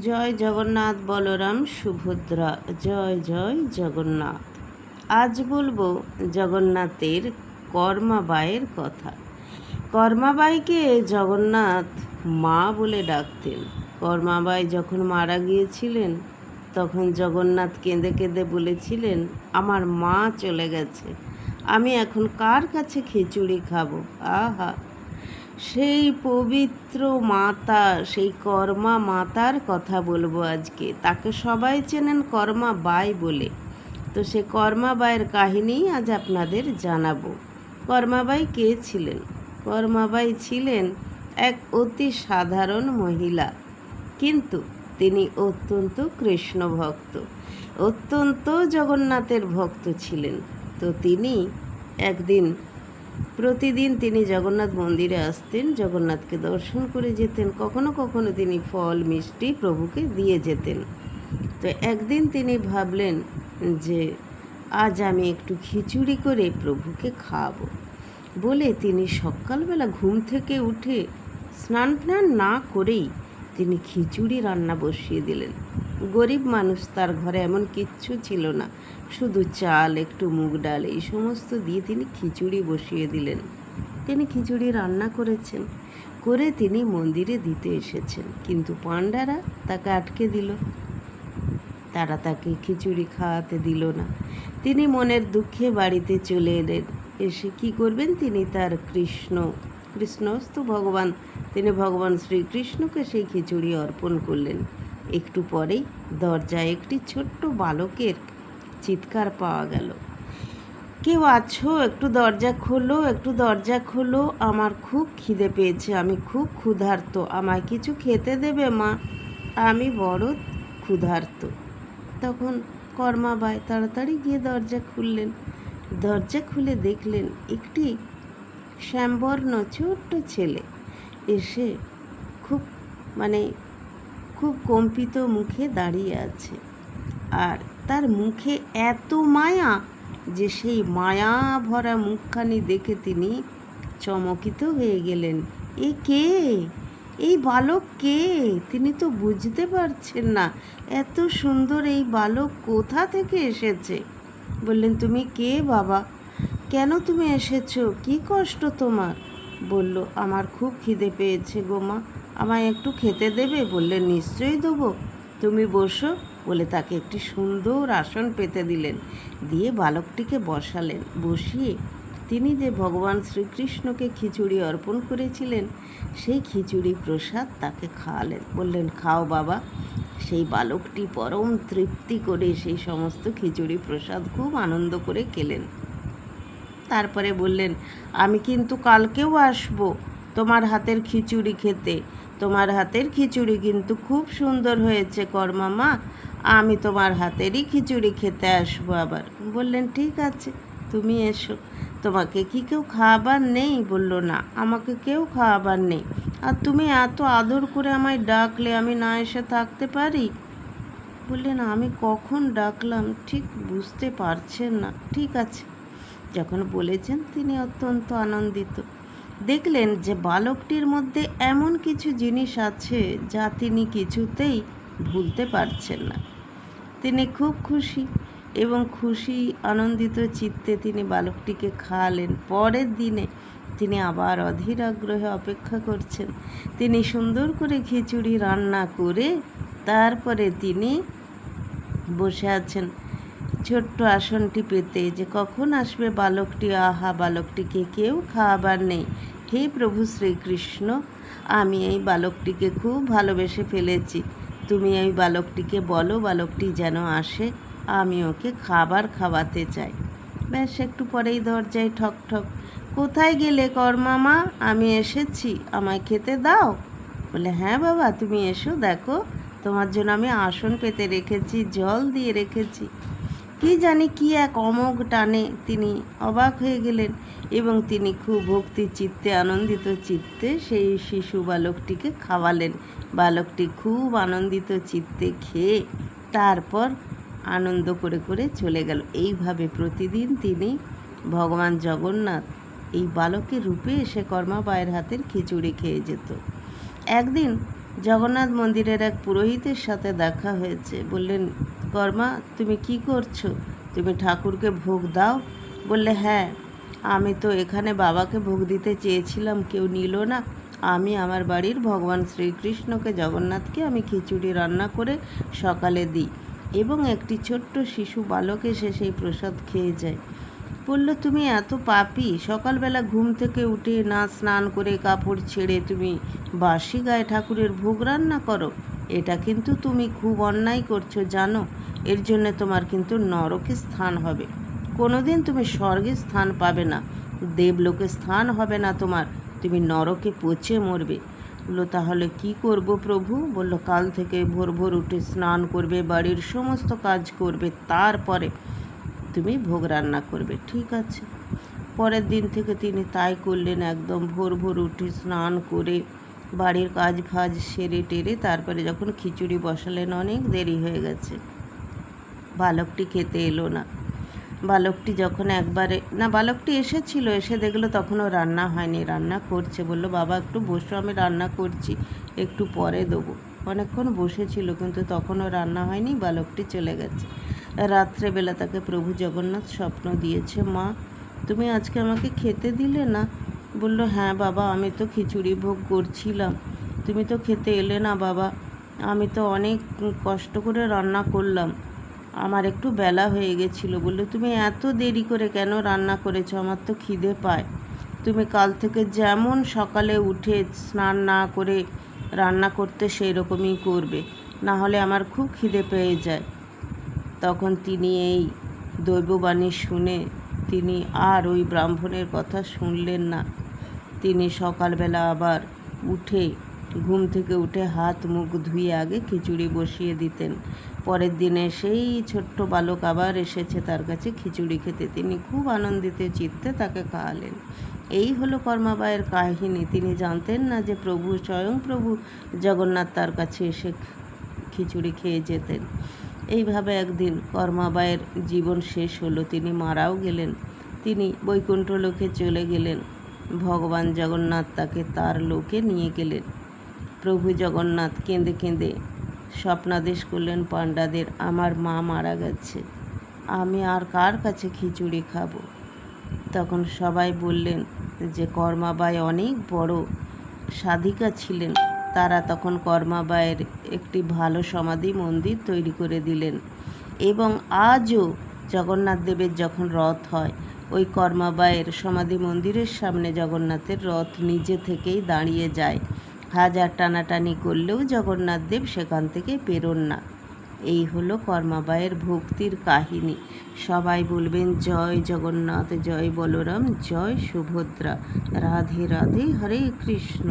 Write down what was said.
জয় জগন্নাথ বলরাম সুভদ্রা, জয় জয় জগন্নাথ। আজ বলব জগন্নাথের কর্মাবাইয়ের কথা। কর্মাবাইকে জগন্নাথ মা বলে ডাকতেন। কর্মাবাই যখন মারা গিয়েছিলেন, তখন জগন্নাথ কেঁদে কেঁদে বলেছিলেন, আমার মা চলে গেছে। আমি এখন কার কাছে খিচুড়ি খাব? আহা! সেই পবিত্র মাতা, সেই কর্মা মাতার কথা বলব আজকে। তাকে সবাই চেনেন কর্মা বাই বলে। তো সে কর্মা বাইয়ের কাহিনী আজ আপনাদের জানাব। কর্মাবাই কে ছিলেন? কর্মাবাই ছিলেন এক অতি সাধারণ মহিলা। কিন্তু তিনি অত্যন্ত কৃষ্ণ ভক্ত। অত্যন্ত জগন্নাথের ভক্ত ছিলেন। তো তিনি একদিন প্রতিদিন তিনি জগন্নাথ মন্দিরে আসতেন, জগন্নাথকে দর্শন করে যেতেন, কখনো কখনো তিনি ফল, মিষ্টি প্রভুকে দিয়ে যেতেন। তো একদিন তিনি ভাবলেন যে, আজ আমি একটু খিচুড়ি করে প্রভুকে খাওয়াবো। বলে তিনি সকালবেলা ঘুম থেকে উঠে স্নান টান না করেই তিনি খিচুড়ি রান্না বসিয়ে দিলেন। গরিব মানুষ তার ঘরে এমন কিচ্ছু ছিল না। শুধু চাল, একটু মুগ ডাল, এই সমস্ত দিয়ে তিনি খিচুড়ি বসিয়ে দিলেন। তিনি খিচুড়ি রান্না করেছেন, করে তিনি মন্দিরে দিতে এসেছেন, কিন্তু পাণ্ডারা তাকে আটকে দিল। তারা তাকে খিচুড়ি খাওয়াতে দিল না। তিনি মনের দুঃখে বাড়িতে চলে এলেন। এসে কি করবেন তিনি তার কৃষ্ণ, কৃষ্ণস্ত ভগবান, তিনি ভগবান শ্রীকৃষ্ণকে সেই খিচুড়ি অর্পণ করলেন। একটু পরেই দরজায় একটি ছোট্ট বালকের চিৎকার পাওয়া গেল। কেউ আছো? একটু দরজা খোলো, একটু দরজা খোলো। আমার খুব খিদে পেয়েছে, আমি খুব ক্ষুধার্ত। আমায় কিছু খেতে দেবে মা? আমি বড় ক্ষুধার্ত। তখন কর্মাবাই তাড়াতাড়ি গিয়ে দরজা খুললেন। দরজা খুলে দেখলেন একটি শ্যামবর্ণ ছোট্ট ছেলে এসে খুব মানে খুব কম্পিত মুখে দাঁড়িয়ে আছে। আর তার মুখে এত মায়া যে সেই মায়া ভরা মুখখানি দেখে তিনি চমকিত হয়ে গেলেন। এ কে? এই বালক কে? তিনি তো বুঝতে পারছেন না। এত সুন্দর এই বালক কোথা থেকে এসেছে? বললেন, তুমি কে বাবা? কেন তুমি এসেছ? কি কষ্ট তোমার? বলল, আমার খুব খিদে পেয়েছে গো মা। আমায় একটু খেতে দেবে? বললে, নিশ্চয়ই দেবো। তুমি বসো। বলে তাকে একটি সুন্দর আসন পেতে দিলেন। দিয়ে বালকটিকে বসালেন। বসিয়ে তিনি যে ভগবান শ্রীকৃষ্ণকে খিচুড়ি অর্পণ করেছিলেন, সেই খিচুড়ি প্রসাদ তাকে খাওয়ালেন। বললেন, খাও বাবা। সেই বালকটি পরম তৃপ্তি করে সেই সমস্ত খিচুড়ি প্রসাদ খুব আনন্দ করে খেলেন। তারপরে বললেন, আমি কিন্তু কালকেও আসব তোমার হাতের খিচুড়ি খেতে। তোমার হাতের খিচুড়ি কিন্তু খুব সুন্দর হয়েছে কর্মামা আমি তোমার হাতেরই খিচুড়ি খেতে আসব আবার। বললেন, ঠিক আছে, তুমি এসো। তোমাকে কি কেউ খাবার নেই? বলল, না, আমাকে কেউ খাবার নেই। আর তুমি এত আদর করে আমায় ডাকলে আমি না এসে থাকতে পারি? বললেন, আমি কখন ডাকলাম ঠিক বুঝতে পারছেন না। ঠিক আছে। যখন বলেছেন, তিনি অত্যন্ত আনন্দিত। দেখলেন যে বালকটির মধ্যে এমন কিছু জিনিস আছে যা তিনি কিছুতেই ভুলতে পারছেন না। তিনি খুব খুশি এবং খুশি, আনন্দিত চিত্তে তিনি বালকটিকে খাওয়ালেন। পরের দিনে তিনি আবার অধীর আগ্রহে অপেক্ষা করছেন। তিনি সুন্দর করে খিচুড়ি রান্না করে তারপরে তিনি বসে আছেন। ছোট্ট আসনটি পেতে যে কখন আসবে বালকটি, আহা, বালকটিকে কেউ খাওয়াবার নেই। হে প্রভু শ্রীকৃষ্ণ, আমি এই বালকটিকে খুব ভালোবেসে ফেলেছি। তুমি এই বালকটিকে বলো, বালকটি যেন আসে, আমি ওকে খাবার খাওয়াতে চাই। ব্যাস, একটু পরেই দরজায় ঠক ঠক, কোথায় গেলে কর্মামা? আমি এসেছি, আমায় খেতে দাও? বলে হ্যাঁ বাবা, তুমি এসো, দেখো, তোমার জন্য আমি আসন পেতে রেখেছি, জল দিয়ে রেখেছি। কি জানি কি এক অমোঘ টানে তিনি অবাক হয়ে গেলেন এবং তিনি খুব ভক্তি চিত্তে আনন্দিত চিত্তে সেই শিশু বালকটিকে খাওয়ালেন। বালকটি খুব আনন্দিত চিত্তে খেয়ে তারপর আনন্দ করে করে চলে গেল। এইভাবে প্রতিদিন তিনি ভগবান জগন্নাথ এই বালকের রূপে এসে কর্মা কর্মাবায়ের হাতের খিচুড়ি খেয়ে যেত। একদিন জগন্নাথ মন্দিরের এক পুরোহিতের সাথে দেখা হয়েছে। বললেন কর্মা, তুমি কি করছ? তুমি ঠাকুরকে ভোগ দাও। বললে হ্যাঁ আমি তো এখানে বাবাকে ভোগ দিতে চেয়েছিলাম, কেউ নিল না। আমি আমার বাড়ির ভগবান শ্রীকৃষ্ণকে, জগন্নাথকে আমি খিচুড়ি রান্না করে সকালে দিই এবং একটি ছোট্ট শিশু বালক এসে সেই প্রসাদ খেয়ে যায়। বলল, তুমি এত পাপি, সকালবেলা ঘুম থেকে উঠে না স্নান করে কাপড় ছেড়ে তুমি বাসি গায়ে ঠাকুরের ভোগ রান্না করো? এটা কিন্তু তুমি খুব অন্যায় করছ, জানো। এর জন্য তোমার কিন্তু নরকে স্থান হবে। কোনোদিন তুমি স্বর্গে স্থান পাবে না। দেবলোকে স্থান হবে না তোমার। তুমি নরকে পচে মরবে। বলল, তাহলে কি করব প্রভু? বলল, কাল থেকে ভোর ভোর উঠে স্নান করবে, বাড়ির সমস্ত কাজ করবে, তারপরে তুমি ভোগ রান্না করবে। ঠিক আছে। পরের দিন থেকে তিনি তাই করলেন, একদম ভোর ভোর উঠে স্নান করে বাড়ির কাজ ফাজ সেরে টেরে তারপরে যখন খিচুড়ি বসালেন অনেক দেরি হয়ে গেছে। বালকটি খেতে এলো না। বালকটি যখন একবারে, না, বালকটি এসেছিল, এসে দেখল তখনও রান্না হয়নি। রান্না করছে, বলল, বাবা, একটু বসো, আমি রান্না করছি, একটু পরে দেবো। অনেকক্ষণ বসেছিল, কিন্তু তখনও রান্না হয়নি, বালকটি চলে গেছে। রাত্রেবেলা তাকে প্রভু জগন্নাথ স্বপ্ন দিয়েছে, মা, তুমি আজকে আমাকে খেতে দিলে না? বলল হ্যাঁ বাবা, আমি তো খিচুড়ি ভোগ করছিলাম। তুমি তো খেতে এলে না বাবা। আমি তো অনেক কষ্ট করে রান্না করলাম। আমার একটু বেলা হয়ে গেছিল। বলল, তুমি এত দেরি করে কেন রান্না করেছ? আমার তো খিদে পায়। তুমি কাল থেকে যেমন সকালে উঠে স্নান না করে রান্না করতে সেই রকমই করবে। না হলে আমার খুব খিদে পেয়ে যায়। তখন তিনি এই দৈববাণী শুনে তিনি আর ওই ব্রাহ্মণের কথা শুনলেন না। তিনি সকালবেলা আবার উঠে, ঘুম থেকে উঠে হাত মুখ ধুয়ে আগে খিচুড়ি বসিয়ে দিতেন। পরের দিনে সেই ছোট্ট বালক আবার এসেছে তার কাছে খিচুড়ি খেতে। তিনি খুব আনন্দিত চিত্তে তাকে খাওয়ালেন। এই হলো কর্মাবায়ের কাহিনী। তিনি জানতেন না যে প্রভু স্বয়ং প্রভু জগন্নাথ তার কাছে এসে খিচুড়ি খেয়ে যেতেন। এইভাবে একদিন কর্মাবায়ের জীবন শেষ হলো। তিনি মারাও গেলেন। তিনি বৈকুণ্ঠ লোকে চলে গেলেন। ভগবান জগন্নাথ তাকে তার লোকে নিয়ে গেলেন। প্রভু জগন্নাথ কেঁদে কেঁদে স্বপ্নাদেশ করলেন, পাণ্ডাদের, আমার মা মারা গেছে। আমি আর কার কাছে খিচুড়ি খাব? তখন সবাই বললেন, যে কর্মাবাই অনেক বড় সাধিকা ছিলেন, তারা তখন কর্মাবায়ের একটি ভালো সমাধি মন্দির তৈরি করে দিলেন এবং আজও জগন্নাথ দেবের যখন রথ হয় ওই কর্মাবায়ের সমাধি মন্দিরের সামনে জগন্নাথের রথ নিজে থেকেই দাঁড়িয়ে যায়। হাজার টানাটানি করলেও জগন্নাথ দেব সেখান থেকে পেরোন না। এই হলো কর্মাবায়ের ভক্তির কাহিনী। সবাই বলবেন, জয় জগন্নাথ, জয় বলরাম, জয় সুভদ্রা। রাধে রাধে, হরে কৃষ্ণ।